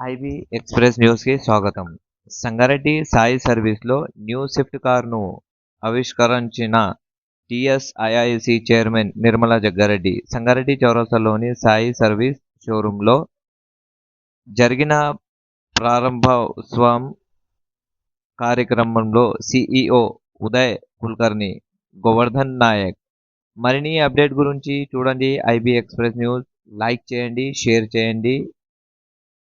IB express న్యూస్కి స్వాగతం. సంగారెడ్డి సాయి సర్వీస్లో న్యూ స్విఫ్ట్ కార్ను ఆవిష్కరించిన టిఎస్ఐఐసి చైర్మన్ నిర్మలా జగ్గారెడ్డి సంగారెడ్డి చౌరస్తాలోని సాయి సర్వీస్ షోరూంలో జరిగిన ప్రారంభోత్సవం కార్యక్రమంలో సిఈఓ ఉదయ్ కుల్కర్ని గోవర్ధన్ నాయక్. మరిన్ని అప్డేట్ గురించి చూడండి ఐబీ ఎక్స్ప్రెస్ న్యూస్. లైక్ చేయండి షేర్ చేయండి.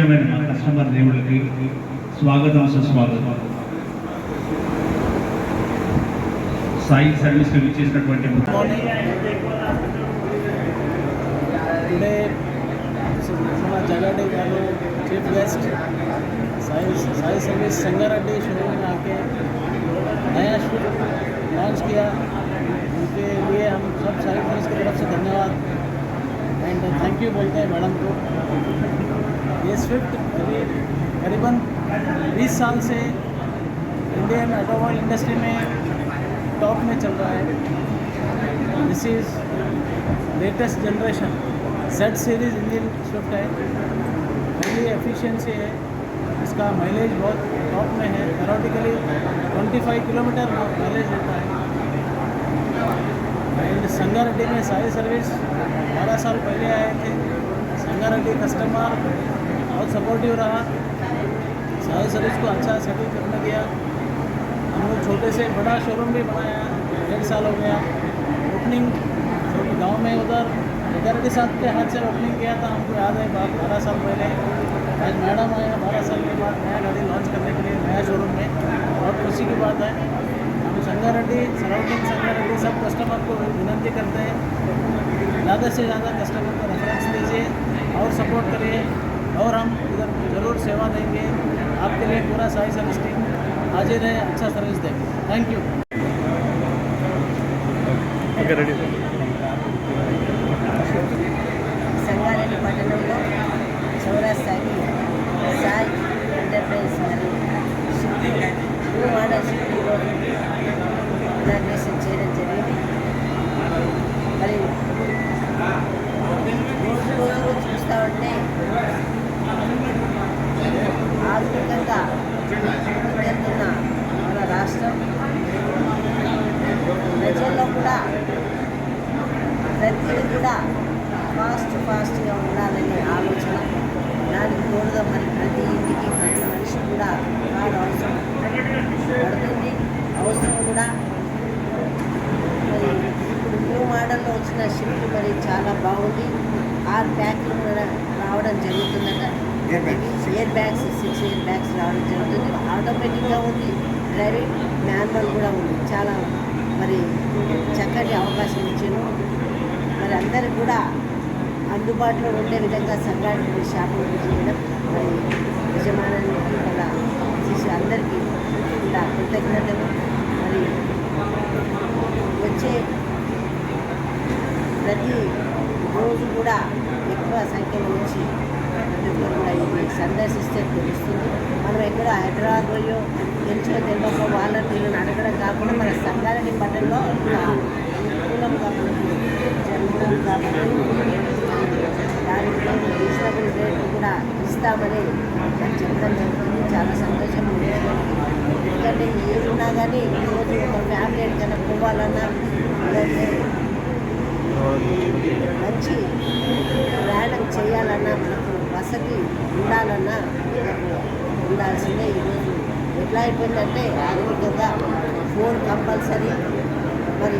ప్రియమైన మా కస్టమర్ దేవుళ్ళకి స్వాగతం సుస్వాగతం సాయి సర్వీస్ ఇచ్చేసినటువంటి టుడే మన जगह garu chief guest Sai Sai service Sangareddy showroom में आके नया शूट लॉन्च किया उनके लिए हम सब साई सर्विस की तरफ से धन्यवाद एंड थैंक यू बोलते हैं मैडम को ये स्विफ्ट करीब करीबन 20 साल से इंडियन ऑटोमोबाइल इंडस्ट्री में टॉप में चल रहा है। This is latest generation Z series engine Swift है। पहली एफिशिएंसी है। इसका माइलेज बहुत टॉप में है। थेरोटिकली 25 किलोमीटर माइलेज देता है। एंड संगारेड्डी में सारी सर्विस बारह साल पहले आए थे। संगारेड्डी कस्टमर बहुत सपोर्टिव रहा। सारी सर्विस को अच्छा सेटल करने दिया हम लोग छोटे से बड़ा शोरूम भी बनाया, डेढ़ साल हो गया। ओपनिंग जो कि गाँव में उधर इधर के साथ के हाथ से ओपनिंग किया था, हमको याद है, बारह साल पहले। आज मैडम आया बारह साल के बाद नया गाड़ी लॉन्च करने के लिए नया शोरूम में। बहुत खुशी की बात है। हम संगारेड्डी सराउंडिंग संगारेड्डी, सब कस्टमर को विनंती करते हैं। ज़्यादा से ज़्यादा कस्टमर को रेफरेंस दीजिए और सपोर्ट करिए। और हम इधर ज़रूर सेवा देंगे। आपके लिए पूरा साई सर्विस टीम हाजिर है अच्छा सर्विस देंगे। थैंक यू కూడా. ప్రతిదీ కూడా ఫాస్ట్ ఫాస్ట్గా ఉండాలనే ఆలోచన. దానికి తోడుగా మరి ప్రతి ఇంటికి ప్రతి మనిషి కూడా కారు అవసరం. పడుతుంది అవసరం కూడా. మరి ఇప్పుడు న్యూ మోడల్లో వచ్చిన షిఫ్ట్ మరి చాలా బాగుంది. ఆరు ప్యాక్లు కూడా రావడం జరుగుతుందట. Air bags six air bags రావడం జరుగుతుంది. ఆటోమేటిక్గా ఉంది. డ్రైవింగ్ మాన్యువల్ కూడా ఉంది. చాలా మరి చక్కటి అవకాశం ఇచ్చాను మరి అందరూ కూడా అందుబాటులో ఉండే విధంగా సంఘానికి షాపింగ్ చేయడం మరి యజమానానికి వాళ్ళ శిష్యు అందరికీ ఇలా కృతజ్ఞతలు. మరి వచ్చే ప్రతి రోజు కూడా ఎక్కువ సంఖ్యలో వచ్చి సందర్శిస్తే తెలుస్తుంది. మనం ఎక్కడ హైదరాబాద్ పోయో తెలుసో తెలియకో వాళ్ళని వీళ్ళని అడగడం కాకుండా మన సంగారెడ్డి పట్టణంలో అనుకూలం కాబట్టి జరుగుతాం కాబట్టి దానికి రీజనబుల్ రేట్లు కూడా ఇస్తామని నాకు చెప్పడం జరుగుతుంది. చాలా సంతోషం ఎందుకంటే ఏదున్నా కానీ ఈరోజు ఒక ఫ్యామిలీ ఎక్కడికైనా పోవాలన్నా లేదంటే మంచి ప్రయాణం చేయాలన్నా మనకు వసతి ఉండాలన్నా ఉండాల్సిందే ఈరోజు ఎట్లా అయిపోయిందంటే ఆరోగ్యంగా ఫోన్ కంపల్సరీ మరి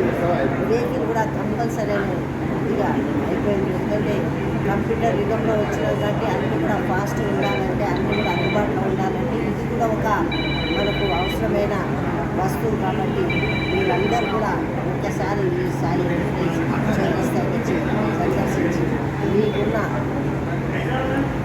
వెహికల్ కూడా కంపల్సరీ అని ఇదిగా అయిపోయింది ఎందుకంటే కంప్యూటర్ యుగంలో వచ్చినటువంటి అన్నీ కూడా ఫాస్ట్ ఉండాలంటే అన్నీ కూడా అందుబాటులో ఉండాలంటే ఇది కూడా ఒక మనకు అవసరమైన వస్తువు కాబట్టి వీళ్ళందరూ కూడా ఒకసారి ఈ సాయి చేస్తాకి సందర్శించి మీకున్న Thank you.